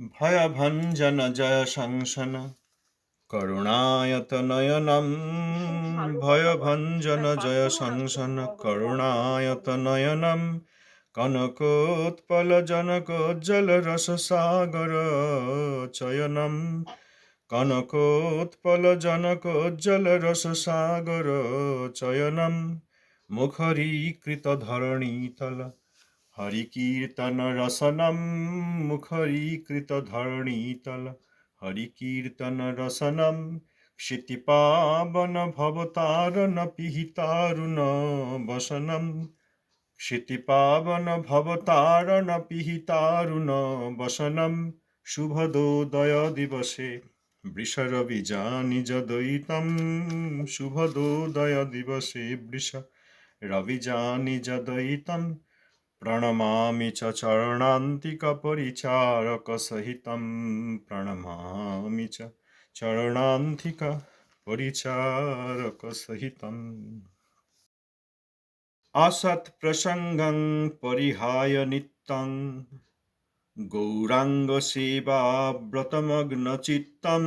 ভয়ভঞ্জন জয় সংসন করুণায়ত নয়নম ভয়ভঞ্জন জয় সংসন করুণায়ত নয়নম কনকোৎপল জনকোজ্জ্বল রস সাগর চয়নম। কনকোৎপল জনকোজ্জ্বল রস সাগর চয়নম। মুখরীকৃত ধরণীতল হরিকীর্তন রসনম মুখরীকৃত ধরণীতল হরিকীর্তন রসনম ক্ষিতিপাবন ভবতারণ পিহিতারুণ বসনম ক্ষিতিপাবন ভবতারণ পিহিতারুণ বসনম শুভদোদয় দিবসে বৃষরবিজা নিজ দৈতম শুভদোদয় দিবসে বৃষ রবিজা নিজ দৈতম प्रणमामि च चरणान्तिकपरिचारकसहितं प्रणमामि च चरणान्तिकपरिचारकसहितम् असत्प्रसङ्गं परिहाय नित्यं गौराङ्गसेवाव्रतमग्नचित्तं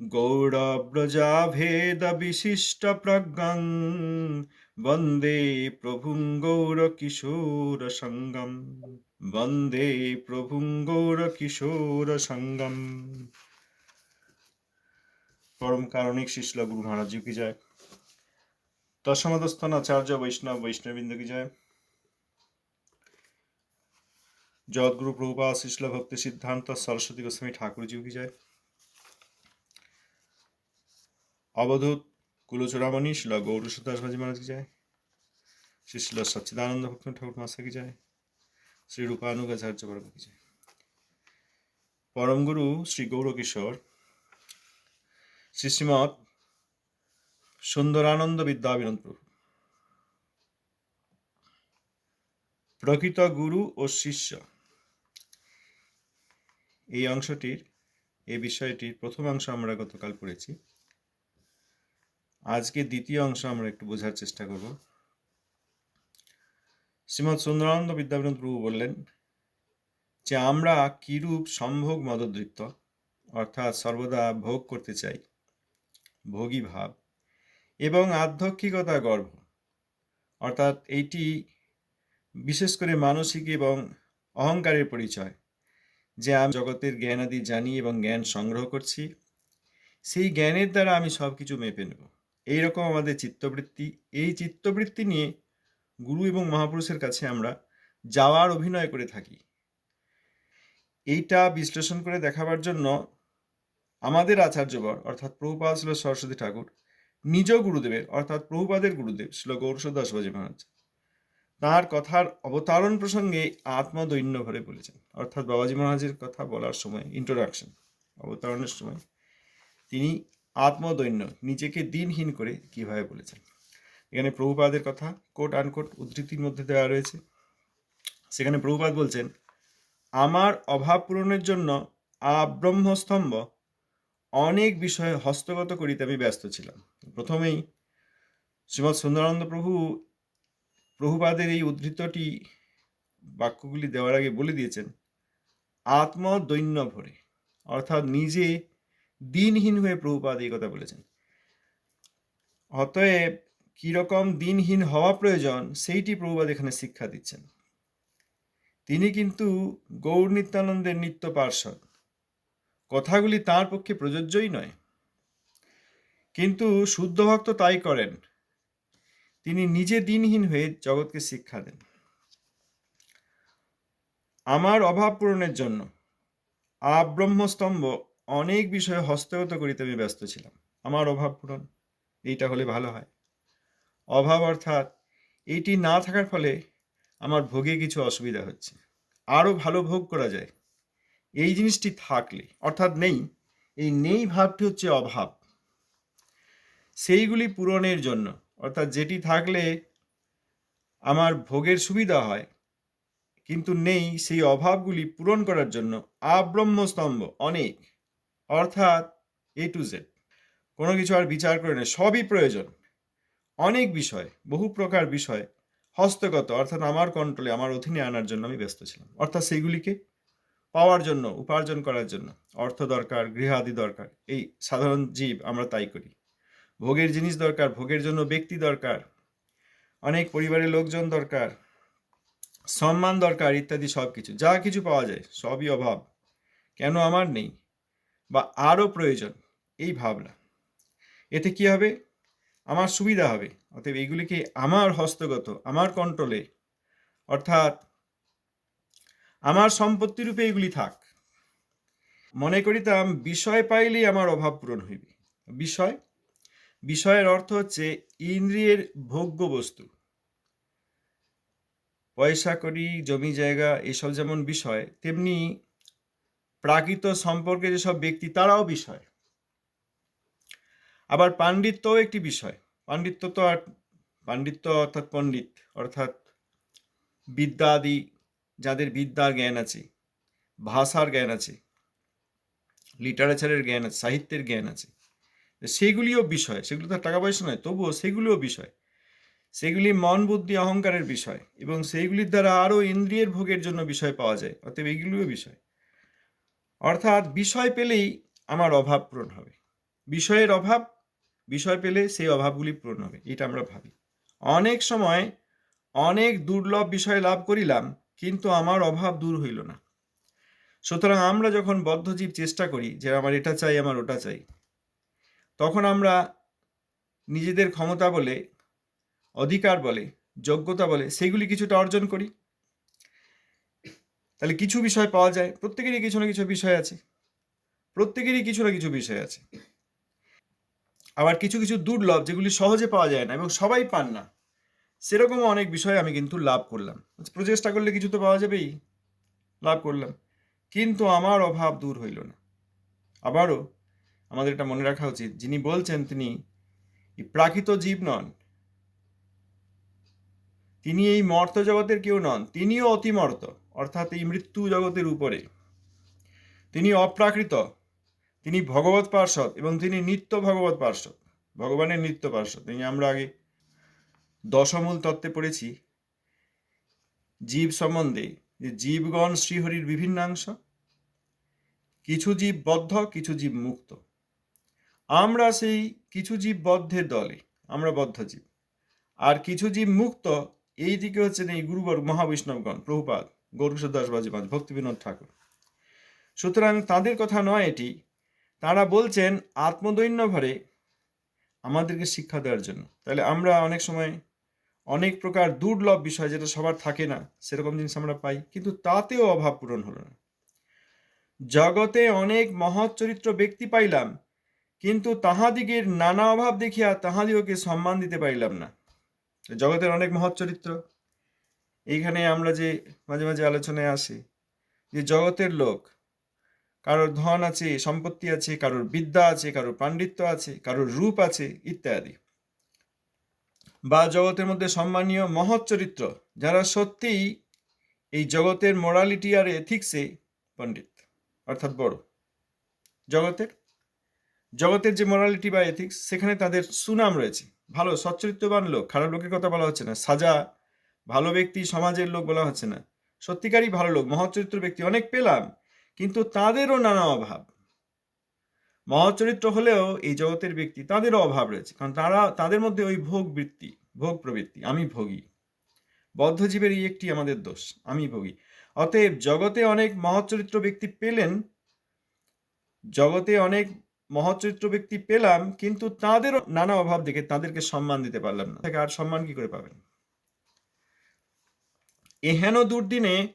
गौरव्रजाभेदविशिष्टप्रज्ञं বন্দে প্রভুং গৌরকিশোর সঙ্গম। বন্দে প্রভুং গৌরকিশোর সঙ্গম। পরম কারণিক শিশলা গুরু মহারাজ কি যায় দশমদস্থান আচার্য বৈষ্ণব বৈষ্ণবিন্দ কি যায় জগৎগুরু প্রভুপা শিশলা ভক্তি সিদ্ধান্ত সরস্বতী গোস্বামী ঠাকুরজিও কি যায় অবধূত কুলচূড়ামণি শিল গৌর সুদাস ভাজি মহারাজ কি যায়? শ্রী শিল সচ্চিদানন্দ ভক্ত ঠাকুর মাসা কি যায়? শ্রী রূপানুগাচার্য বর্গ কি যায়? পরম গুরু শ্রী গৌরকিশোর, শ্রী শ্রীমৎ সুন্দরানন্দ বিদ্যাবিনোদ প্রভু। প্রকৃত গুরু ও শিষ্য। এই অংশটির, এই বিষয়টির প্রথম অংশ আমরা গতকাল পড়েছি। আজকে দ্বিতীয় অংশ আমরা একটু বোঝার চেষ্টা করব। শ্রীমৎ সুন্দরানন্দ বিদ্যাবিনোদ প্রভু বললেন যে, আমরা কিরূপ সম্ভোগ মদদৃপ্ত, অর্থাৎ সর্বদা ভোগ করতে চাই, ভোগী ভাব, এবং আধ্যক্ষিকতা গর্ভ অর্থাৎ এইটি বিশেষ করে মানসিক এবং অহংকারের পরিচয়, যে আমি জগতের জ্ঞান আদি জানি এবং জ্ঞান সংগ্রহ করছি। সেই জ্ঞানের দ্বারা আমি সব কিছু মেপে নেব। এইরকম আমাদের চিত্তবৃত্তি, এই চিত্তবৃত্তি নিয়ে গুরু এবং মহাপুরুষের কাছে আমরা যাওয়ার অভিনয় করে থাকি। এইটা বিশ্লেষণ করে দেখাবার জন্য আমাদের আচার্যবর অর্থাৎ প্রভুপাদ ছিল সরস্বতী ঠাকুর, নিজ গুরুদেবের, অর্থাৎ প্রভুপাদের গুরুদেব ছিল গৌরসদাস বাজি মহারাজ তাঁর কথার অবতারণ প্রসঙ্গে আত্মদৈন্য ভরে বলেছেন। অর্থাৎ বাবাজি মহারাজের কথা বলার সময় ইন্ট্রোডাকশন অবতারণের সময়, তিনি আত্মদৈন্য, নিজেকে দিনহীন করে কীভাবে বলেছেন। এখানে প্রভুপাদের কথা কোট আনকোট উদ্ধৃতির মধ্যে দেওয়া রয়েছে। সেখানে প্রভুপাদ বলছেন, আমার অভাব পূরণের জন্য আব্রহ্মস্তম্ভ অনেক বিষয়ে হস্তগত করিতে আমি ব্যস্ত ছিলাম। প্রথমেই শ্রীমৎ সুন্দরানন্দ প্রভু প্রভুপাদের এই উদ্ধৃতটি বাক্যগুলি দেওয়ার আগে বলে দিয়েছেন, আত্মদৈন্য ভরে। অর্থাৎ নিজে দিনহীন হয়ে প্রভুপাদ এই কথা বলেছেন। অতএব কীরকম দিনহীন হওয়া প্রয়োজন, সেইটি প্রভুপাদ এখানে শিক্ষা দিচ্ছেন। তিনি কিন্তু গৌর নিত্যানন্দের নিত্য পার্শ্বদ। কথাগুলি তার পক্ষে প্রযোজ্যই নয়। কিন্তু শুদ্ধ ভক্ত তাই করেন। তিনি নিজে দিনহীন হয়ে জগৎকে শিক্ষা দেন। আমার অভাব পূরণের জন্য আব্রহ্মস্তম্ভ অনেক বিষয়ে হস্তগত করিতে আমি ব্যস্ত ছিলাম। আমার অভাব পূরণ, এইটা হলে ভালো হয়। অভাব অর্থাৎ এইটি না থাকার ফলে আমার ভোগে কিছু অসুবিধা হচ্ছে। আরও ভালো ভোগ করা যায়। এই জিনিসটি থাকলে, অর্থাৎ নেই, এই নেই ভাবটি হচ্ছে অভাব। সেইগুলি পূরণের জন্য, অর্থাৎ যেটি থাকলে আমার ভোগের সুবিধা হয়, কিন্তু নেই, সেই অভাবগুলি পূরণ করার জন্য আব্রহ্মস্তম্ভ অনেক। অর্থাৎ এ টু জেড কোনো কিছু আর বিচার করে না সবই প্রয়োজন। অনেক বিষয়, বহু প্রকার বিষয়, হস্তগত, অর্থাৎ আমার কন্ট্রোলে আমার অধীনে আনার জন্য আমি ব্যস্ত ছিলাম। অর্থাৎ সেইগুলিকে পাওয়ার জন্য, উপার্জন করার জন্য, অর্থ দরকার, গৃহাদি দরকার, এই সাধারণ জীব আমরা তাই করি। ভোগের জিনিস দরকার, ভোগের জন্য ব্যক্তি দরকার, অনেক পরিবারের লোকজন দরকার, সম্মান দরকার ইত্যাদি সব কিছু যা কিছু পাওয়া যায়, সবই অভাব। কেন আমার নেই? বা আরও প্রয়োজন, এই ভাবনা। এতে কি হবে? আমার সুবিধা হবে। অতএব এইগুলিকে আমার হস্তগত, আমার কন্ট্রোলে অর্থাৎ আমার সম্পত্তি রূপে এগুলি থাক। মনে করিতাম, বিষয় পাইলেই আমার অভাব পূরণ হইবে। বিষয়? বিষয়ের অর্থ হচ্ছে ইন্দ্রিয়ের ভোগ্য বস্তু পয়সা করি, জমি জায়গা, এসব যেমন বিষয়, তেমনি প্রাকৃত সম্পর্কে যেসব ব্যক্তি, তারাও বিষয়। আবার পাণ্ডিত্যও একটি বিষয়। পাণ্ডিত্য তো আর, পাণ্ডিত্য অর্থাৎ পণ্ডিত, অর্থাৎ বিদ্যা আদি যাদের বিদ্যার জ্ঞান আছে, ভাষার জ্ঞান আছে, লিটারেচারের জ্ঞান আছে, সাহিত্যের জ্ঞান আছে সেগুলিও বিষয়। সেগুলো তো টাকা পয়সা নয়, তবুও সেগুলিও বিষয়। সেগুলি মন, বুদ্ধি, অহংকারের বিষয় এবং সেইগুলির দ্বারা আরও ইন্দ্রিয়ের ভোগের জন্য বিষয় পাওয়া যায়, অতএব এগুলিও বিষয়। অর্থাৎ বিষয় পেলেই আমার অভাব পূরণ হবে। বিষয়ের অভাব, বিষয় পেলে সেই অভাবগুলি পূরণ হবে, এটা আমরা ভাবি। অনেক সময় অনেক দুর্লভ বিষয় লাভ করিলাম, কিন্তু আমার অভাব দূর হইল না। সুতরাং আমরা যখন বদ্ধজীব চেষ্টা করি যে আমার এটা চাই, আমার ওটা চাই, তখন আমরা নিজেদের ক্ষমতা বলে, অধিকার বলে, যোগ্যতা বলে, সেগুলি কিছুটা অর্জন করি। তাহলে কিছু বিষয় পাওয়া যায়। প্রত্যেকেরই কিছু না কিছু বিষয় আছে। প্রত্যেকেরই কিছু না কিছু বিষয় আছে। আবার কিছু কিছু দুর্লভ যেগুলি সহজে পাওয়া যায় না এবং সবাই পান না, সেরকমও অনেক বিষয় আমি কিন্তু লাভ করলাম। প্রচেষ্টা করলে কিছু তো পাওয়া যাবেই। লাভ করলাম। কিন্তু আমার অভাব দূর হইল না। আবারও আমাদের এটা মনে রাখা উচিত। যিনি বলছেন তিনি প্রাকৃত জীব নন তিনি এই মর্ত জগতের কেউ নন, তিনিও অতিমর্ত, অর্থাৎ এই মৃত্যু জগতের উপরে। তিনি অপ্রাকৃত, তিনি ভগবত পার্শ্বদ এবং তিনি নিত্য ভগবত পার্শ্বদ, ভগবানের নিত্য পার্শ্বদ। তিনি আমরা আগে দশমূল তত্ত্বে পড়েছি। জীব সম্বন্ধে যে জীবগণ শ্রীহরির বিভিন্নাংশ, কিছু জীব বদ্ধ, কিছু জীব মুক্ত। আমরা সেই কিছু জীব বদ্ধের দলে, আমরা বদ্ধ জীব। আর কিছু জীব মুক্ত এই দিকে হচ্ছেন এই গুরুবর মহাবৈষ্ণবগণ, প্রভুপাদ, গৌরকিশোর দাস বাজিপাদ ভক্তি বিনোদ ঠাকুর। সুতরাং তাদের কথা নয় এটি, তারা বলছেন, আত্মদৈন্য ভরে আমাদেরকে শিক্ষা দেওয়ার জন্য। তাহলে আমরা অনেক সময় অনেক প্রকার দুর্লভ বিষয় যেটা সবার থাকে না, সেরকম জিনিস আমরা পাই, কিন্তু তাতেও অভাব পূরণ হলো না। জগতে অনেক মহৎ চরিত্র ব্যক্তি পাইলাম, কিন্তু তাহাদিগের নানা অভাব দেখিয়া তাহাদিগকে সম্মান দিতে পারিলাম না। জগতের অনেক মহৎ চরিত্র। এইখানে আমরা যে মাঝে মাঝে আলোচনায় আসি, যে জগতের লোক, কারোর ধন আছে, সম্পত্তি আছে, কারোর বিদ্যা আছে, কারোর পাণ্ডিত্য আছে, কারোর রূপ আছে, ইত্যাদি। বা জগতের মধ্যে সম্মানীয় মহৎ চরিত্র, যারা সত্যিই এই জগতের মোরালিটি আর এথিক্সে পণ্ডিত, অর্থাৎ বড়। জগতের? জগতের যে মোরালিটি বা এথিক্স সেখানে তাদের সুনাম রয়েছে। ভালো, সচ্চরিত্রবান লোক। খারাপ লোকের কথা বলা হচ্ছে না। সাজা, ভালো ব্যক্তি সমাজের লোক বলা হচ্ছে না। সত্যিকারই ভালো লোক মহচরিত্র ব্যক্তি অনেক পেলাম, কিন্তু তাদেরও নানা অভাব। মহচরিত্র হলেও এই জগতের ব্যক্তি, তাদেরও অভাব রয়েছে। কারণ তারা, তাদের মধ্যে ওই ভোগ বৃত্তি, ভোগ প্রবৃত্তি, আমি ভোগী। বদ্ধজীবের এই একটি আমাদের দোষ, আমি ভোগী। অতএব জগতে অনেক মহচরিত্র ব্যক্তি পেলেন, জগতে অনেক মহচরিত্র ব্যক্তি পেলাম, কিন্তু তাদেরও নানা অভাব দেখে তাদেরকে সম্মান দিতে পারলাম না। তাকে আর সম্মান কি করে পাবেন? এহেন দুর্দিনে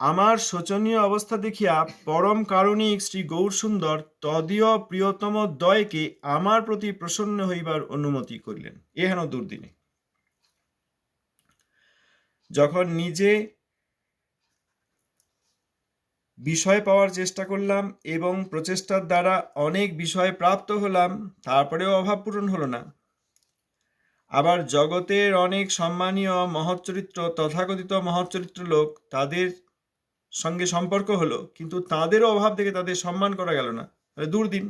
আমার শোচনীয় অবস্থা দেখিয়া পরম কারণিক শ্রী গৌর সুন্দর তদীয় প্রিয়তম দয়কে আমার প্রতি প্রসন্ন হইবার অনুমতি করিলেন। এহেন দুর্দিনে। যখন নিজে বিষয় পাওয়ার চেষ্টা করলাম এবং প্রচেষ্টার দ্বারা অনেক বিষয় প্রাপ্ত হলাম, তারপরেও অভাব পূরণ হলো না। আবার জগতের অনেক সম্মানীয় মহৎচরিত্র তথাকথিত মহৎচরিত্র লোক তাদের সঙ্গে সম্পর্ক হলো, কিন্তু তাদেরও অভাব দেখে তাদের সম্মান করা গেল না। দুর্দিন।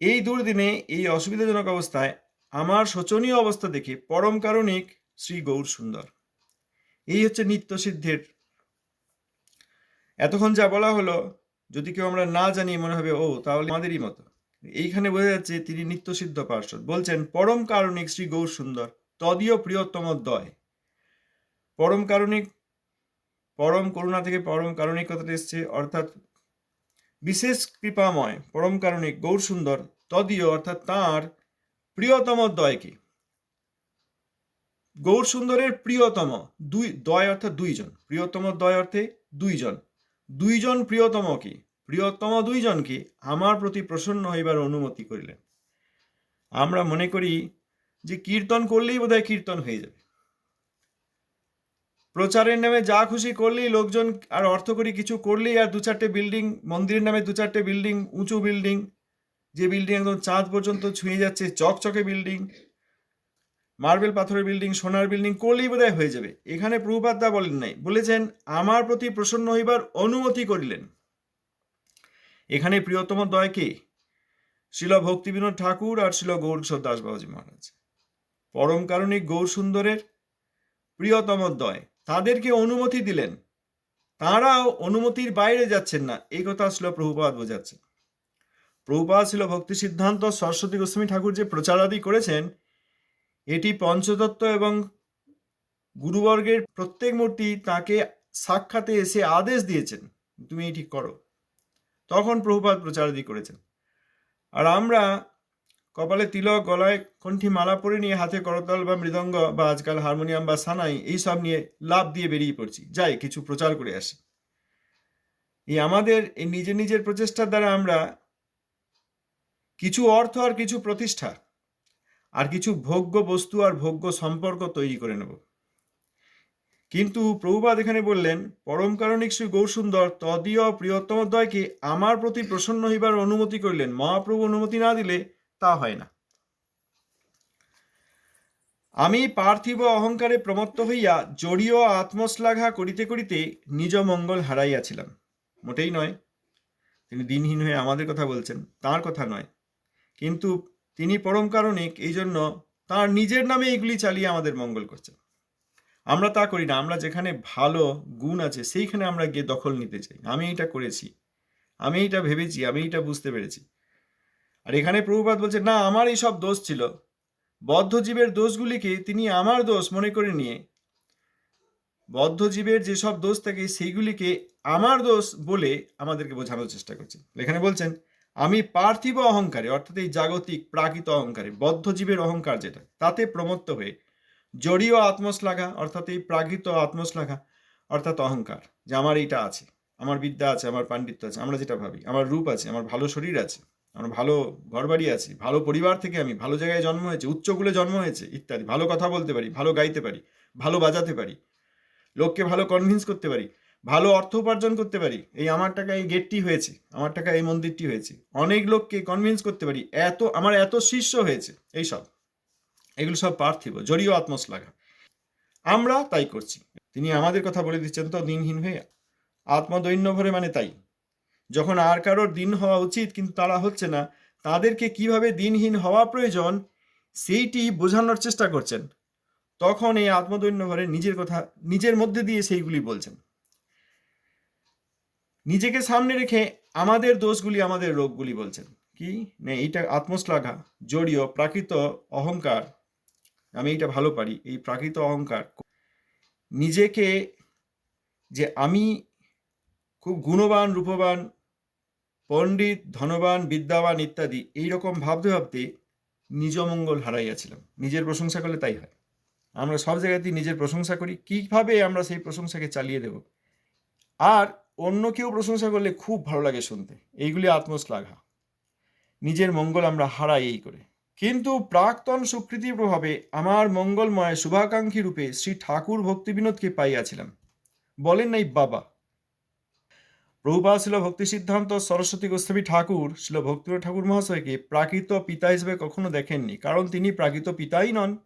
এই দুর্দিনে, এই অসুবিধাজনক অবস্থায় আমার শোচনীয় অবস্থা দেখে পরম কারণিক শ্রী গৌর সুন্দর এই হচ্ছে নিত্য সিদ্ধের এতক্ষণ যা বলা হলো, যদি কেউ আমরা না জানি, মনে হবে, ও, তাহলে আমাদেরই মতো। এইখানে বোঝা যাচ্ছে তিনি নিত্যসিদ্ধ পার্শ্বদ। বলছেন, পরম কারণিক শ্রী গৌর সুন্দর, তদীয় প্রিয়তম দয়। পরম কারণিক, পরম করুণা থেকে পরম কারণিক কথাটা এসছে, অর্থাৎ বিশেষ কৃপাময় পরম কারণিক গৌর সুন্দর, তদীয়, অর্থাৎ তাঁর প্রিয়তম দয়কে। গৌর সুন্দরের প্রিয়তম, দুই, দয় অর্থাৎ দুইজন। প্রিয়তম দয় অর্থে দুইজন। দুইজন প্রিয়তম কি? প্রিয়তম দুইজনকে আমার প্রতি প্রসন্ন হইবার অনুমতি করিলেন। আমরা মনে করি যে কীর্তন করলেই বোধহয় কীর্তন হয়ে যাবে। প্রচারের নামে যা খুশি করলেই লোকজন আর অর্থ করি কিছু করলেই আর দু চারটে বিল্ডিং, মন্দিরের নামে দু চারটে বিল্ডিং, উঁচু বিল্ডিং, যে বিল্ডিং একদম চাঁদ পর্যন্ত ছুঁয়ে যাচ্ছে, চকচকে বিল্ডিং মার্বেল পাথরের বিল্ডিং, সোনার বিল্ডিং করলেই বোধহয় হয়ে যাবে। এখানে প্রভুপাদ্দা বলেন নাই, বলেছেন, আমার প্রতি প্রসন্ন হইবার অনুমতি করিলেন। এখানে প্রিয়তম দয় কে? শিল ভক্তিবিনোদ ঠাকুর আর শিল গৌরকিশোর দাস বাবাজি মহারাজ। পরম কারণিক গৌর সুন্দরের প্রিয়তম দয়, তাদেরকে অনুমতি দিলেন। তাঁরাও অনুমতির বাইরে যাচ্ছেন না, এই কথা ছিল প্রভুপাদ বোঝাচ্ছেন। প্রভুপাত ছিল ভক্তি সিদ্ধান্ত, সরস্বতী গোস্বামী ঠাকুর যে প্রচারাদি করেছেন এটি পঞ্চতত্ত্ব এবং গুরুবর্গের প্রত্যেক মূর্তি তাকে সাক্ষাতে এসে আদেশ দিয়েছেন। তুমি ঠিক করো। তখন প্রভুপাত প্রচারাদি করেছেন। আর আমরা কপালে তিলক, গলায় কণ্ঠি মালা পরে নিয়ে হাতে করতাল বা মৃদঙ্গ বা আজকাল হারমোনিয়াম বা সানাই এই সব নিয়ে লাভ দিয়ে বেরিয়ে পড়ছি। যাই, কিছু প্রচার করে আসি। এই আমাদের এই নিজের নিজের প্রচেষ্টার দ্বারা আমরা কিছু অর্থ আর কিছু প্রতিষ্ঠা আর কিছু ভোগ্য বস্তু আর ভোগ্য সম্পর্ক তৈরি করে নেব। কিন্তু প্রভুপাদ এখানে বললেন, পরম কারণিক শ্রী গৌরসুন্দর তদীয় প্রিয়তম দয়কে আমার প্রতি প্রসন্ন হইবার অনুমতি করিলেন। মহাপ্রভু অনুমতি না দিলে তা হয় না। আমি পার্থিব অহংকারে প্রমত্ত হইয়া জড়ীয় আত্মশ্লাঘা করিতে করিতে নিজ মঙ্গল হারাইয়াছিলাম। মোটেই নয়, তিনি দিনহীন হয়ে আমাদের কথা বলছেন, তার কথা নয়। কিন্তু তিনি পরম কারণিক এই জন্য তার নিজের নামে এগুলি চালিয়ে আমাদের মঙ্গল করছেন। আমরা তা করি না, আমরা যেখানে ভালো গুণ আছে, সেইখানে আমরা গিয়ে দখল নিতে চাই। আমি এটা করেছি, আমি এটা ভেবেছি, আমি এটা বুঝতে পেরেছি। আর এখানে প্রভুপাত বলছে, না, আমার এই সব দোষ ছিল। বদ্ধজীবের দোষগুলিকে তিনি আমার দোষ মনে করে নিয়ে বদ্ধজীবের যেসব দোষ থাকে সেইগুলিকে আমার দোষ বলে আমাদেরকে বোঝানোর চেষ্টা করছে এখানে বলছেন আমি পার্থিব অহংকারে, অর্থাৎ এই জাগতিক, প্রাকৃত অহংকারে বদ্ধজীবের অহংকার যেটা, তাতে প্রমত্ত হয়ে জড়ীয় আত্মশ্লাঘা, অর্থাৎ এই প্রাকৃত আত্মশ্লাঘা, অর্থাৎ অহংকার, যে আমার এইটা আছে, আমার বিদ্যা আছে, আমার পাণ্ডিত্য আছে, আমরা যেটা ভাবি, আমার রূপ আছে, আমার ভালো শরীর আছে, আমার ভালো ঘরবাড়ি আছে, ভালো পরিবার থেকে আমি, ভালো জায়গায় জন্ম হয়েছে, উচ্চকুলে জন্ম হয়েছে, ইত্যাদি, ভালো কথা বলতে পারি, ভালো গাইতে পারি, ভালো বাজাতে পারি, লোককে ভালো কনভিন্স করতে পারি ভালো অর্থ উপার্জন করতে পারি। এই আমার টাকা এই গেটটি হয়েছে, আমার টাকা এই মন্দিরটি হয়েছে। অনেক লোককে কনভিন্স করতে পারি, এত, আমার এত শিষ্য হয়েছে এইসব এগুলো সব পার্থিব, জড়ীয় আত্মশ্লাঘা। আমরা তাই করছি। তিনি আমাদের কথা বলে দিচ্ছেন তো দিনহীন হয়ে। আত্মদৈন্য ভরে মানে তাই। যখন আর কারোর দিন হওয়া উচিত, কিন্তু তারা হচ্ছে না, তাদেরকে কীভাবে দিনহীন হওয়া প্রয়োজন, সেইটি বোঝানোর চেষ্টা করছেন। তখন এই আত্মদৈন্য ভরে নিজের কথা, নিজের মধ্যে দিয়ে সেইগুলি বলছেন। নিজেকে সামনে রেখে আমাদের দোষগুলি আমাদের রোগগুলি বলছেন। কি? না, এইটা আত্মশ্লাঘা, জড়ীয়, প্রাকৃত অহংকার। আমি এইটা ভালো পারি, এই প্রাকৃত অহংকার। নিজেকে যে আমি খুব গুণবান, রূপবান, পণ্ডিত, ধনবান, বিদ্যাবান ইত্যাদি, এইরকম ভাবতে ভাবতে নিজ মঙ্গল হারাইয়াছিলাম। নিজের প্রশংসা করলে তাই হয়। আমরা সব জায়গাতেই নিজের প্রশংসা করি। কীভাবে আমরা সেই প্রশংসাকে চালিয়ে দেব? আর অন্য কেউ প্রশংসা করলে খুব ভালো লাগে শুনতে। এইগুলি আত্মশ্লাঘা। নিজের মঙ্গল আমরা হারাই এই করে। কিন্তু প্রাক্তন সুকৃতির প্রভাবে আমার মঙ্গলময় শুভাকাঙ্ক্ষী রূপে শ্রী ঠাকুর ভক্তি বিনোদকে পাইয়াছিলাম। বলেন নাই বাবা। প্রভুপা ছিল ভক্তি সিদ্ধান্ত সরস্বতী গোস্বামী ঠাকুর ছিল ভক্তিনাথ ঠাকুর মহাশয়কে প্রাকৃত পিতা হিসেবে কখনো দেখেননি, কারণ তিনি প্রাকৃত পিতাই নন।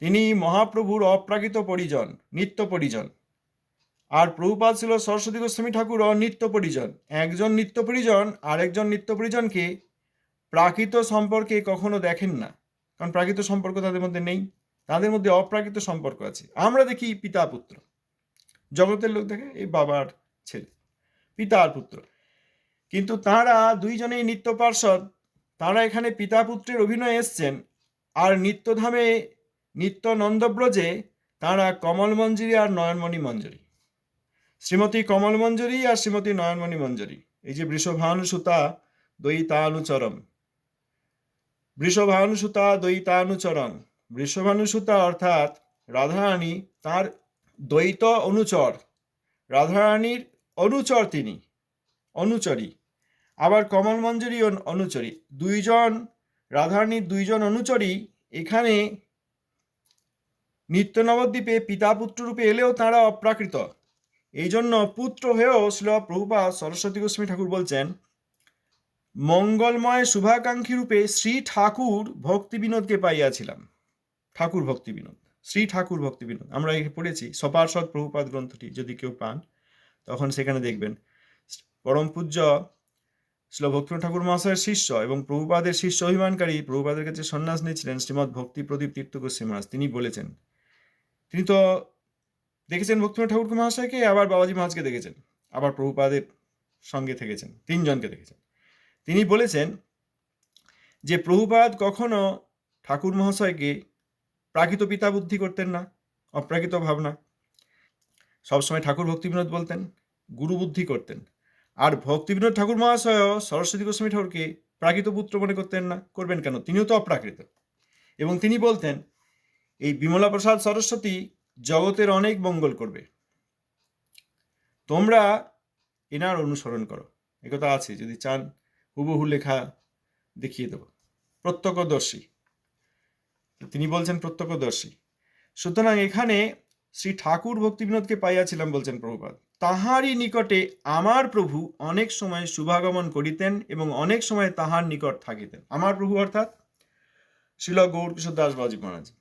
তিনি মহাপ্রভুর অপ্রাকৃত পরিজন, নিত্য পরিজন। আর প্রভুপাত ছিল সরস্বতী গোস্বামী ঠাকুর নিত্য পরিজন। একজন নিত্য পরিজন, আরেকজন নিত্য পরিজনকে প্রাকৃত সম্পর্কে কখনো দেখেন না। কারণ প্রাকৃত সম্পর্ক তাদের মধ্যে নেই, তাদের মধ্যে অপ্রাকৃত সম্পর্ক আছে। আমরা দেখি পিতা পুত্র। জগতের লোক দেখে এই বাবার ছেলে পিতা আর পুত্র। কিন্তু তাঁরা দুইজনেই নিত্য পার্ষদ। তাঁরা এখানে পিতা পুত্রের অভিনয় এসছেন। আর নিত্যধামে নিত্য নন্দব্রজে তাঁরা কমল মঞ্জুরি আর নয়নমণি মঞ্জুরি। শ্রীমতী কমল মঞ্জুরি আর শ্রীমতী নয়নমণি মঞ্জুরি। এই যে বৃষভানুসুতা দ্বৈতানুচরম। বৃষভানুসুতা দ্বৈতানুচরণ বৃষভানুসুতা অর্থাৎ রাধারানী তার দ্বৈত অনুচর। রাধারানীর অনুচর তিনি, অনুচরী। আবার কমল মঞ্জুরি অন- অনুচরী। দুইজন, রাধারানীর দুইজন অনুচরী এখানে নিত্য নবদ্বীপে পিতা পুত্র রূপে এলেও তাঁরা অপ্রাকৃত। এই জন্য পুত্র হয়েও শ্রী প্রভুপা সরস্বতী গোস্বামী ঠাকুর বলছেন, মঙ্গলময় শুভাকাঙ্ক্ষী রূপে শ্রী ঠাকুর ভক্তি বিনোদকে পাইয়াছিলাম। ঠাকুর ভক্তি বিনোদ শ্রী ঠাকুর ভক্তি বিনোদ আমরা এখানে পড়েছি সপার্ষদ প্রভুপাদ গ্রন্থটি, যদি কেউ পান, তখন সেখানে দেখবেন, পরম পূজ্য শ্রী ভক্তিনাথ ঠাকুর মহাশয়ের শিষ্য এবং প্রভুপাদের শিষ্য অভিমানকারী প্রভুপাদের কাছে সন্ন্যাস নিয়েছিলেন শ্রীমৎ ভক্তি প্রদীপ তীর্থ গোস্বামী মহারাজ। তিনি বলেছেন, তিনি তো দেখেছেন ভক্তিনাথ ঠাকুর মহাশয়কে, আবার বাবাজি মহাজকে দেখেছেন, আবার প্রভুপাদের সঙ্গে থেকেছেন, তিনজনকে দেখেছেন। তিনি বলেছেন যে প্রভুপাদ কখনো ঠাকুর মহাশয়কে প্রাকৃত পিতা বুদ্ধি করতেন না, অপ্রাকৃত ভাবনা। সবসময় ঠাকুর ভক্তি বিনোদ বলতেন, গুরু বুদ্ধি করতেন। আর ভক্তি বিনোদ ঠাকুর মহাশয়ও সরস্বতী গোস্বামী ঠাকুরকে প্রাকৃত পুত্র মনে করতেন না, করবেন কেন? তিনিও তো অপ্রাকৃত। এবং তিনি বলতেন, এই বিমলা প্রসাদ সরস্বতী জগতের অনেক মঙ্গল করবে। তোমরা এনার অনুসরণ করো। একথা আছে, যদি চান হুবহু লেখা দেখিয়ে দেব। প্রত্যক্ষদর্শী। তিনি বলছেন প্রত্যক্ষদর্শী। সুতরাং এখানে শ্রী ঠাকুর ভক্তি বিনোদকে পাইয়াছিলাম বলছেন প্রভুপাদ। তাহারই নিকটে আমার প্রভু অনেক সময় শুভাগমন করিতেন এবং অনেক সময় তাহার নিকট থাকিতেন। আমার প্রভু অর্থাৎ শিল গৌরকিশোর দাস বাজি মহারাজ।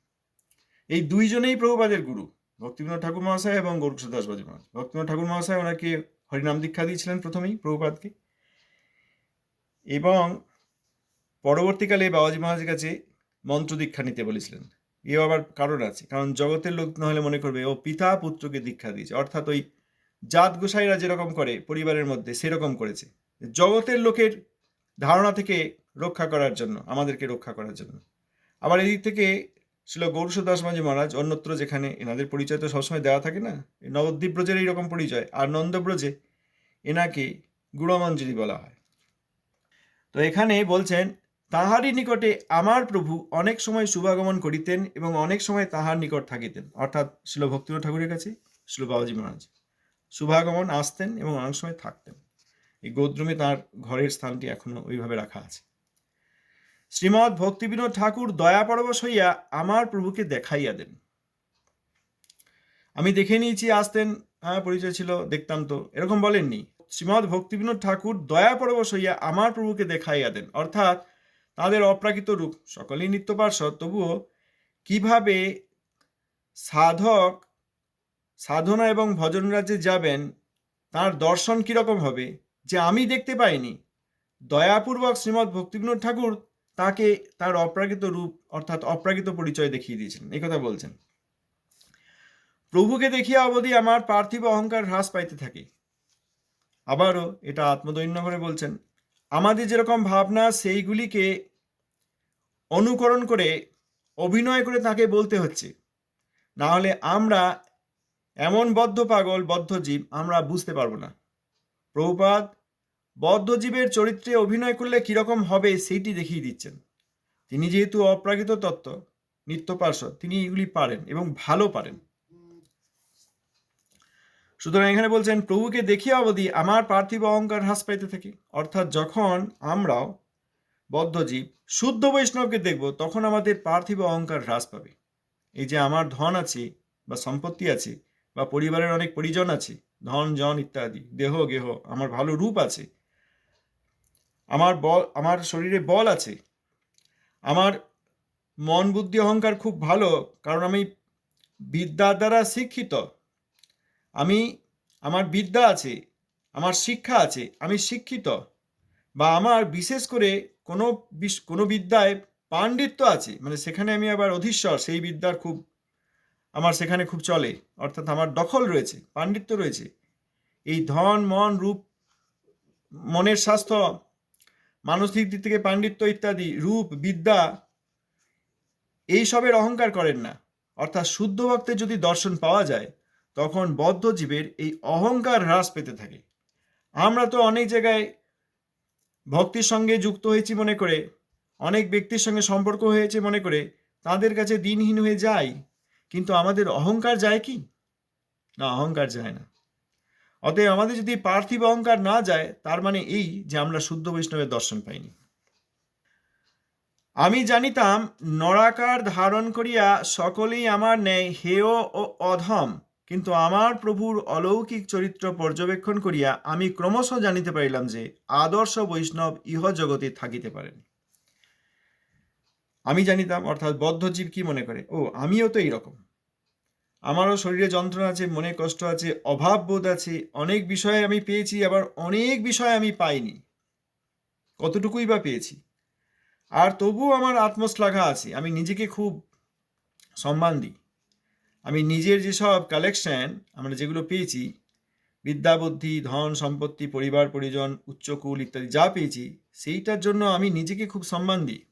এই দুইজনেই প্রভুপাদের গুরু। ভক্তিবিনোদ ঠাকুর মহাশয় এবং গৌরকিশোর দাস বাজি মহারাজ। ভক্তিবিনোদ ঠাকুর মহাশয় ওনাকে হরিনাম দীক্ষা দিয়েছিলেন প্রথমেই প্রভুপাদকে। এবং পরবর্তীকালে বাবাজি মহারাজের কাছে মন্ত্র দীক্ষা নিতে বলেছিলেন। এও আবার কারণ আছে, কারণ জগতের লোক নাহলে মনে করবে, ও পিতা পুত্রকে দীক্ষা দিয়েছে। অর্থাৎ ওই জাত গোসাইরা যেরকম করে, পরিবারের মধ্যে সেরকম করেছে। জগতের লোকের ধারণা থেকে রক্ষা করার জন্য, আমাদেরকে রক্ষা করার জন্য। আবার এই দিক থেকে ছিল গৌরসু দাস মাঝি মহারাজ, অন্যত্র যেখানে এনাদের পরিচয় তো সবসময় দেওয়া থাকে না? নবদ্বীপ ব্রজের এইরকম পরিচয়, আর নন্দব্রজে এনাকে গুণমঞ্জুরি বলা হয়। তো এখানে বলছেন, তাহারই নিকটে আমার প্রভু অনেক সময় শুভাগমন করিতেন এবং অনেক সময় তাহার নিকট থাকিতেন। অর্থাৎ শিল ভক্তিনাথ ঠাকুরের কাছে শিল বাবাজি মহারাজ। শুভাগমন আসতেন এবং অনেক সময় থাকতেন। এই গোদ্রমে তার ঘরের স্থানটি এখনও ওইভাবে রাখা আছে। শ্রীমৎ ভক্তিবিনোদ ঠাকুর দয়া পরবশ হইয়া আমার প্রভুকে দেখাইয়া দেন। আমি দেখে নিয়েছি, আসতেন হ্যাঁ পরিচয় ছিল, দেখতাম তো। এরকম বলেননি, শ্রীমৎ ভক্তিবিনোদ ঠাকুর দয়া পরবশ হইয়া আমার প্রভুকে দেখাইয়া দেন। অর্থাৎ তাদের অপ্রাকৃত রূপ, সকলেই নিত্য পার্শ্বদ, তবুও কীভাবে সাধক, সাধনা এবং ভজন রাজ্যে যাবেন, তার দর্শন কীরকম হবে, যে আমি দেখতে পাইনি? দয়াপূর্বক শ্রীমৎ ভক্তিবিনোদ ঠাকুর তাকে তার অপ্রাকৃত রূপ অর্থাৎ অপ্রাকৃত পরিচয় দেখিয়ে দিয়েছিলেন এই কথা বলছেন। প্রভুকে দেখিয়া অবধি আমার পার্থিব অহংকার হ্রাস পাইতে থাকে। আবারও এটা আত্মদৈন্য করে বলছেন, আমাদের যেরকম ভাবনা, সেইগুলিকে অনুকরণ করে, অভিনয় করে তাকে বলতে হচ্ছে। না হলে আমরা এমন বদ্ধ পাগল, বদ্ধ জীব, আমরা বুঝতে পারব না। প্রভুপাদ বদ্ধজীবের চরিত্রে অভিনয় করলে কীরকম হবে সেইটি দেখিয়ে দিচ্ছেন। তিনি যেহেতু অপ্রাকৃত তত্ত্ব নিত্য পার্শ্বদ তিনি এগুলি পারেন এবং ভালো পারেন। সুতরাং এখানে বলছেন, প্রভুকে দেখিয়া অবধি আমার পার্থিব অহংকার হ্রাস পাইতে থাকে। অর্থাৎ যখন আমরাও বদ্ধজীব, শুদ্ধ বৈষ্ণবকে দেখব, তখন আমাদের পার্থিব অহংকার হ্রাস পাবে। এই যে আমার ধন আছে বা সম্পত্তি আছে বা পরিবারের অনেক পরিজন আছে, ধন, জন ইত্যাদি, দেহ, গেহ, আমার ভালো রূপ আছে আমার বল, আমার শরীরে বল আছে। আমার মন বুদ্ধি অহংকার খুব ভালো, কারণ আমি বিদ্যার দ্বারা শিক্ষিত। আমি, আমার বিদ্যা আছে, আমার শিক্ষা আছে, আমি শিক্ষিত। বা আমার বিশেষ করে কোনো কোনো বিদ্যায় পাণ্ডিত্য আছে মানে সেখানে আমি আবার অধীশ্বর, সেই বিদ্যার খুব, আমার সেখানে খুব চলে। অর্থাৎ আমার দখল রয়েছে, পাণ্ডিত্য রয়েছে। এই ধন, মন, রূপ, মনের স্বাস্থ্য মানসিক দিক থেকে পাণ্ডিত্য ইত্যাদি, রূপ, বিদ্যা এইসবের অহংকার করেন না। অর্থাৎ শুদ্ধ ভক্তের যদি দর্শন পাওয়া যায়, তখন বদ্ধ জীবের এই অহংকার হ্রাস পেতে থাকে। আমরা তো অনেক জায়গায় ভক্তির সঙ্গে যুক্ত হয়েছি মনে করে, অনেক ব্যক্তির সঙ্গে সম্পর্ক হয়েছে মনে করে, তাদের কাছে দিনহীন হয়ে যাই কিন্তু আমাদের অহংকার যায় কি? না, অহংকার যায় না। অতএব আমাদের যদি পার্থিব অহংকার না যায়, তার মানে এই যে আমরা শুদ্ধ বৈষ্ণবের দর্শন পাইনি। আমি জানিতাম, নরাকার ধারণ করিয়া সকলেই আমার ন্যায় হেয় ও অধম, কিন্তু আমার প্রভুর অলৌকিক চরিত্র পর্যবেক্ষণ করিয়া আমি ক্রমশ জানিতে পারিলাম যে আদর্শ বৈষ্ণব ইহ জগতে থাকিতে পারেন। আমি জানিতাম, অর্থাৎ বদ্ধজীব কি মনে করে? ও, আমিও তো এইরকম আমারও শরীরে যন্ত্রণা আছে, মনে কষ্ট আছে, অভাব বোধ আছে, অনেক বিষয়ে আমি পেয়েছি, আবার অনেক বিষয় আমি পাইনি। কতটুকুই বা পেয়েছি? আর তবুও আমার আত্মশ্লাঘা আছে, আমি নিজেকে খুব সম্মান দিই। আমি নিজের যেসব কালেকশন আমরা যেগুলো পেয়েছি, বিদ্যা, বুদ্ধি, ধন, সম্পত্তি, পরিবার, পরিজন, উচ্চকুল ইত্যাদি যা পেয়েছি, সেইটার জন্য আমি নিজেকে খুব সম্মান দিই।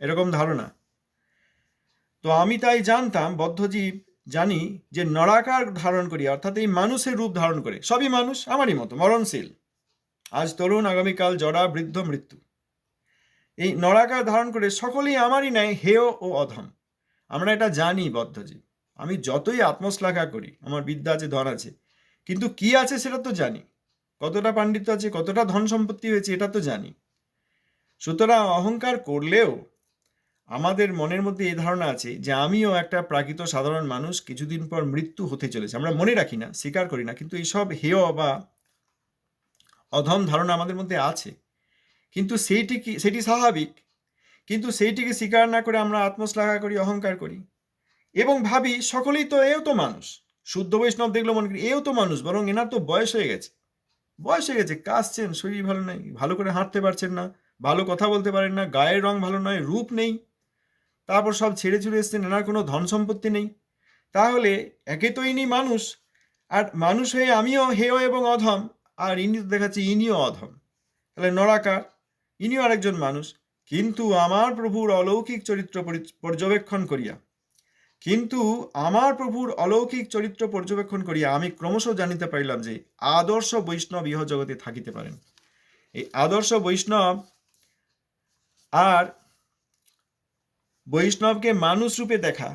এরকম ধারণা। তো আমি তাই জানতাম, বদ্ধজীব জানি যে নড়াকার ধারণ করি, অর্থাৎ এই মানুষের রূপ ধারণ করে। সবই মানুষ, আমারই মতো, মরণশীল। আজ তরুণ, আগামীকাল জড়া বৃদ্ধ, মৃত্যু। এই নড়াকার ধারণ করে সকলেই আমারই নেয় হেয় ও অধম। আমরা এটা জানি বদ্ধজীব আমি যতই আত্মশ্লাঘা করি, আমার বিদ্যা আছে, ধন আছে, কিন্তু কি আছে সেটা তো জানি। কতটা পাণ্ডিত্য আছে, কতটা ধন সম্পত্তি হয়েছে, এটা তো জানি। সুতরাং অহংকার করলেও আমাদের মনের মধ্যে এই ধারণা আছে যে আমিও একটা প্রাকৃত সাধারণ মানুষ কিছুদিন পর মৃত্যু হতে চলেছে। আমরা মনে রাখি না, স্বীকার করি না, কিন্তু এইসব হেয় বা অধম ধারণা আমাদের মধ্যে আছে। কিন্তু সেইটি কি সেটি স্বাভাবিক, কিন্তু সেইটিকে স্বীকার না করে আমরা আত্মশ্লাঘা করি, অহংকার করি। এবং ভাবি সকলেই তো এও তো মানুষ, শুদ্ধ বৈষ্ণব দেখল মনে করি এও তো মানুষ, বরং এনার তো বয়স হয়ে গেছে। বয়স হয়ে গেছে, কাশছেন, শরীর ভালো নেই, ভালো করে হাঁটতে পারছেন না, ভালো কথা বলতে পারেন না, গায়ের রং ভালো নয়, রূপ নেই। তারপর সব ছেড়ে ছুড়ে এসছেন, এনার কোনো ধন সম্পত্তি নেই। তাহলে একে তো ইনি মানুষ, আর মানুষ হয়ে আমিও হেয় এবং অধম, আর ইনি তো দেখাচ্ছি ইনিও অধম। তাহলে নরাকার ইনিও আরেকজন মানুষ। কিন্তু আমার প্রভুর অলৌকিক চরিত্র পর্যবেক্ষণ করিয়া, কিন্তু আমার প্রভুর অলৌকিক চরিত্র পর্যবেক্ষণ করিয়া আমি ক্রমশ জানিতে পারিলাম যে আদর্শ বৈষ্ণব ইহ জগতে থাকিতে পারেন। এই আদর্শ বৈষ্ণব আর বৈষ্ণবকে মানুষ রূপে দেখা।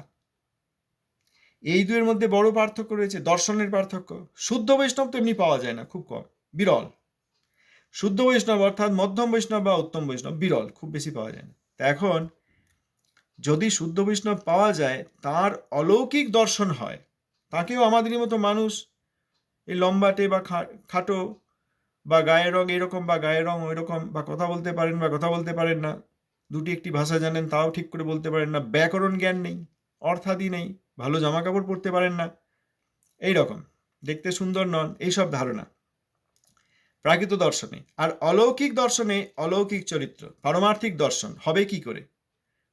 এই দুয়ের মধ্যে বড় পার্থক্য রয়েছে, দর্শনের পার্থক্য। শুদ্ধ বৈষ্ণব তো এমনি পাওয়া যায় না, খুব কম। বিরল। শুদ্ধ বৈষ্ণব অর্থাৎ মধ্যম বৈষ্ণব বা উত্তম বৈষ্ণব, বিরল, খুব বেশি পাওয়া যায় না। তা এখন, যদি শুদ্ধ বৈষ্ণব পাওয়া যায়, তার অলৌকিক দর্শন হয়, তাকেও আমাদেরই মতো মানুষ, এই লম্বাটে বা খাটো বা গায়ের রং এরকম বা গায়ের রং ওইরকম বা কথা বলতে পারেন বা কথা বলতে পারেন না দুটি একটি ভাষা জানেন, তাও ঠিক করে বলতে পারেন না। ব্যাকরণ জ্ঞান নেই, অর্থাদি নেই, ভালো জামা কাপড় পরতে পারেন না। এই রকম, দেখতে সুন্দর নন এইসব ধারণা। প্রাকৃত দর্শনে, আর অলৌকিক দর্শনে অলৌকিক চরিত্র, পারমার্থিক দর্শন, হবে কি করে?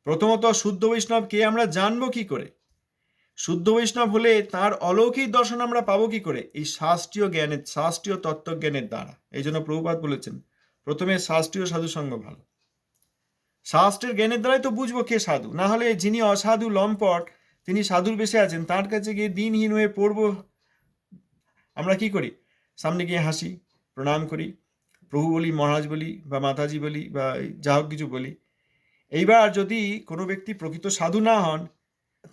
প্রথমত, শুদ্ধ বৈষ্ণবকে আমরা জানব কি করে? শুদ্ধ বৈষ্ণব হলে তার অলৌকিক দর্শন আমরা পাবো কি করে? এই শাস্ত্রীয় জ্ঞানের, শাস্ত্রীয় তত্ত্বজ্ঞানের দ্বারা। এই জন্য প্রভুপাত বলেছেন, প্রথমে শাস্ত্রীয় সাধুসঙ্গ ভালো। শাস্ত্রের জ্ঞানের দ্বারাই তো বুঝব কে সাধু। না হলে যিনি অসাধু, লম্পট, তিনি সাধুর বেশে আছেন, তার কাছে গিয়ে দিনহীন হয়ে পড়ব। আমরা কি করি? সামনে গিয়ে হাসি, প্রণাম করি, প্রভু বলি, মহারাজ বলি, বা মাতাজি বলি, বা যা হোক কিছু বলি। এইবার যদি কোনো ব্যক্তি প্রকৃত সাধু না হন,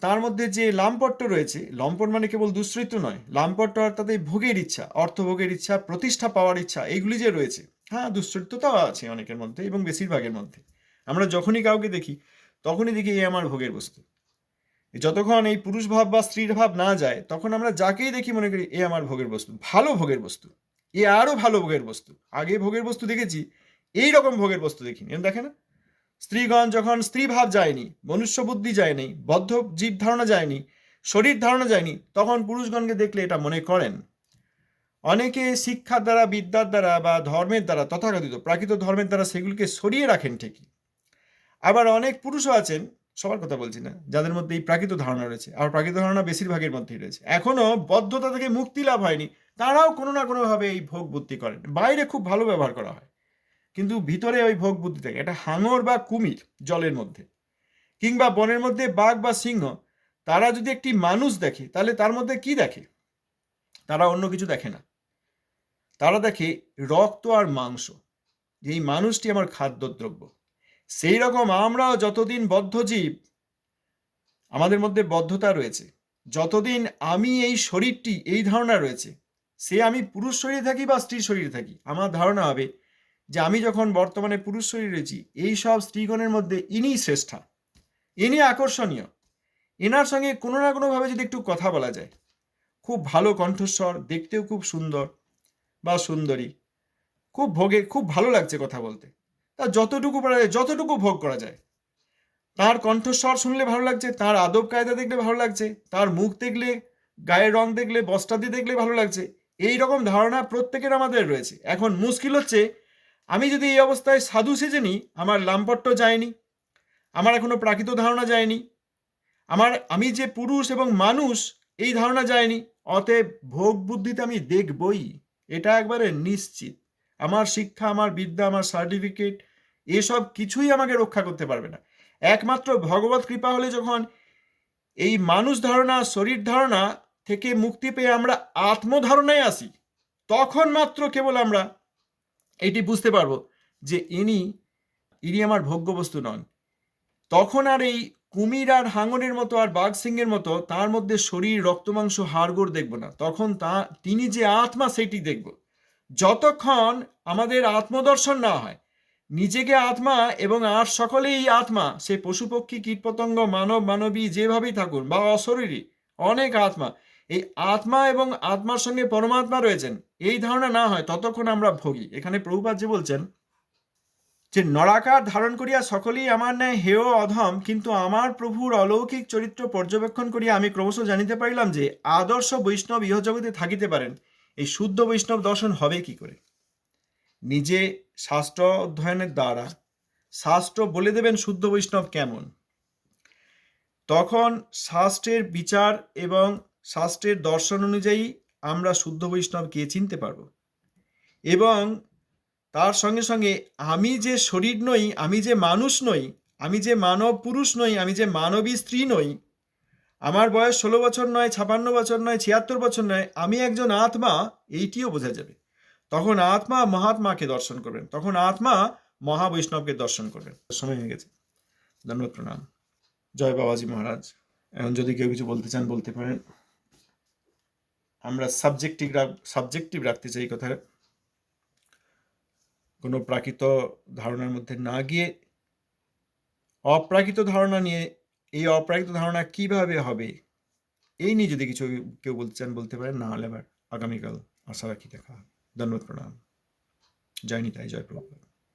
তার মধ্যে যে লাম্পট্য রয়েছে, লম্পট মানে কেবল দুশ্চরিত্র নয়, লাম্পট্য অর্থাৎ এই ভোগের ইচ্ছা, অর্থভোগের ইচ্ছা, প্রতিষ্ঠা পাওয়ার ইচ্ছা, এইগুলি যে রয়েছে হ্যাঁ দুশ্চরিত্রতাও আছে অনেকের মধ্যে এবং বেশিরভাগের মধ্যে। আমরা যখনই কাউকে দেখি, তখনই দেখি এ আমার ভোগের বস্তু। যতক্ষণ এই পুরুষ ভাব বা স্ত্রীর ভাব না যায়, তখন আমরা যাকেই দেখি মনে করি, এ আমার ভোগের বস্তু। ভালো ভোগের বস্তু। এ আরও ভালো ভোগের বস্তু। আগে ভোগের বস্তু দেখেছি এই রকম ভোগের বস্তু দেখিনি। এরম দেখে না? স্ত্রীগণ যখন স্ত্রী ভাব যায়নি, মনুষ্য বুদ্ধি যায়নি, বদ্ধ জীব ধারণা যায়নি, শরীর ধারণা যায়নি, তখন পুরুষগণকে দেখলে এটা মনে করেন। অনেকে শিক্ষার দ্বারা, বিদ্যার দ্বারা বা ধর্মের দ্বারা তথাকথিত, প্রাকৃত ধর্মের দ্বারা সেগুলিকে সরিয়ে রাখেন ঠিকই। আবার অনেক পুরুষও আছেন, সবার কথা বলছি না, যাদের মধ্যে এই প্রাকৃত ধারণা রয়েছে। আর প্রাকৃত ধারণা বেশিরভাগের মধ্যেই রয়েছে। এখনও বদ্ধতা থেকে মুক্তি লাভ হয়নি। তারাও কোনো না কোনোভাবে এই ভোগ বুদ্ধি করেন। বাইরে খুব ভালো ব্যবহার করা হয়। কিন্তু ভিতরে ওই ভোগ বুদ্ধি থাকে, এটা হাঙর বা কুমির জলের মধ্যে, কিংবা বনের মধ্যে বাঘ বা সিংহ, তারা যদি একটি মানুষ দেখে, তাহলে তার মধ্যে কি দেখে? তারা অন্য কিছু দেখে না। তারা দেখে রক্ত আর মাংস। যে এই মানুষটি আমার খাদ্যদ্রব্য। সেই রকম আমরাও যতদিন বদ্ধজীব, আমাদের মধ্যে বদ্ধতা রয়েছে। যতদিন আমি এই শরীরটি, এই ধারণা রয়েছে, সে আমি পুরুষ শরীরে থাকি বা স্ত্রী শরীরে থাকি, আমার ধারণা হবে যে আমি যখন বর্তমানে পুরুষ শরীরে রয়েছি, এই সব স্ত্রীগণের মধ্যে ইনি শ্রেষ্ঠা, ইনি আকর্ষণীয়। এনার সঙ্গে কোনো না কোনোভাবে যদি একটু কথা বলা যায়, খুব ভালো কণ্ঠস্বর, দেখতেও খুব সুন্দর বা সুন্দরী, খুব ভোগে, খুব ভালো লাগছে কথা বলতে। যতটুকু পারা যায়, যতটুকু ভোগ করা যায়। তার কণ্ঠস্বর শুনলে ভালো লাগছে, তার আদব কায়দা দেখলে ভালো লাগছে, তার মুখ দেখলে, গায়ের রং দেখলে, বস্ত্রাদি দেখলে ভালো লাগছে, এই রকম ধারণা প্রত্যেকের আমাদের রয়েছে। এখন মুশকিল হচ্ছে, আমি যদি এই অবস্থায় সাধু সেজে নিই, আমার লাম্পট্ট যায়নি, আমার এখনও প্রাকৃত ধারণা যায়নি, আমার, আমি যে পুরুষ এবং মানুষ, এই ধারণা যায়নি, অতএব ভোগ বুদ্ধিতে আমি দেখবই, এটা একবারে নিশ্চিত। আমার শিক্ষা, আমার বিদ্যা, আমার সার্টিফিকেট এসব কিছুই আমাকে রক্ষা করতে পারবে না। একমাত্র ভগবত কৃপা হলে যখন এই মানুষ ধারণা, শরীর ধারণা থেকে মুক্তি পেয়ে আমরা আত্মধারণায় আসি, তখন মাত্র কেবল আমরা এটি বুঝতে পারব যে ইনি ইনি আমার ভোগ্যবস্তু নন। তখন আর এই কুমির আর হাঙরের মতো আর বাঘ সিংহের মতো তার মধ্যে শরীর রক্তমাংস হাড়গোড় দেখব না। তখন তা, তিনি যে আত্মা, সেটি দেখব। যতক্ষণ আমাদের আত্মদর্শন না হয় নিজেকে আত্মা এবং আর সকলেই আত্মা, সে পশু পক্ষী, কীটপতঙ্গ, মানব মানবী যেভাবেই থাকুন বা অশরীরী, অনেক আত্মা। এই আত্মা এবং আত্মার সঙ্গে পরমাত্মা রয়েছেন। এই ধারণা না হয় ততক্ষণ আমরা ভোগী। এখানে প্রভুপাত যে বলছেন যে, নরাকার ধারণ করিয়া সকলেই আমার ন্যায় হেয় অধম, কিন্তু আমার প্রভুর অলৌকিক চরিত্র পর্যবেক্ষণ করিয়া আমি ক্রমশ জানিতে পারিলাম যে, আদর্শ বৈষ্ণব ইহজগতে থাকিতে পারেন। এই শুদ্ধ বৈষ্ণব দর্শন হবে কি করে? নিজে শাস্ত্র অধ্যয়নের দ্বারা শাস্ত্র বলে দেবেন শুদ্ধ বৈষ্ণব কেমন? তখন শাস্ত্রের বিচার এবং শাস্ত্রের দর্শন অনুযায়ী আমরা শুদ্ধ বৈষ্ণবকে চিনতে পারব। এবং তার সঙ্গে সঙ্গে আমি যে শরীর নই, আমি যে মানুষ নই, আমি যে মানব পুরুষ নই, আমি যে মানবী স্ত্রী নই, আমার বয়স ষোলো বছর নয়, ছাপান্ন বছর নয়, ছিয়াত্তর বছর নয়, আমি একজন আত্মা, এইটিও বোঝা যাবে। তখন আত্মা মহাত্মাকে দর্শন করবেন। তখন আত্মা মহাবৈষ্ণবকে দর্শন করবেন। সময় হয়ে গেছে। ধন্যবাদ, প্রণাম। জয় বাবাজি মহারাজ। এখন যদি কেউ কিছু বলতে চান, বলতে পারেন। আমরা সাবজেক্টিভ সাবজেক্টিভ রাখতে চাই কথা কোনো প্রাকৃত ধারণার মধ্যে না গিয়ে অপ্রাকৃত ধারণা নিয়ে এই অপ্রাকৃত ধারণা কীভাবে হবে, এই নিয়ে যদি কিছু কেউ বলতে চান, বলতে পারেন। না হলে আবার আগামীকাল আশা রাখি দেখা হবে। ধন্যবাদ প্রণাম জয় নিতাই জয় প্রভু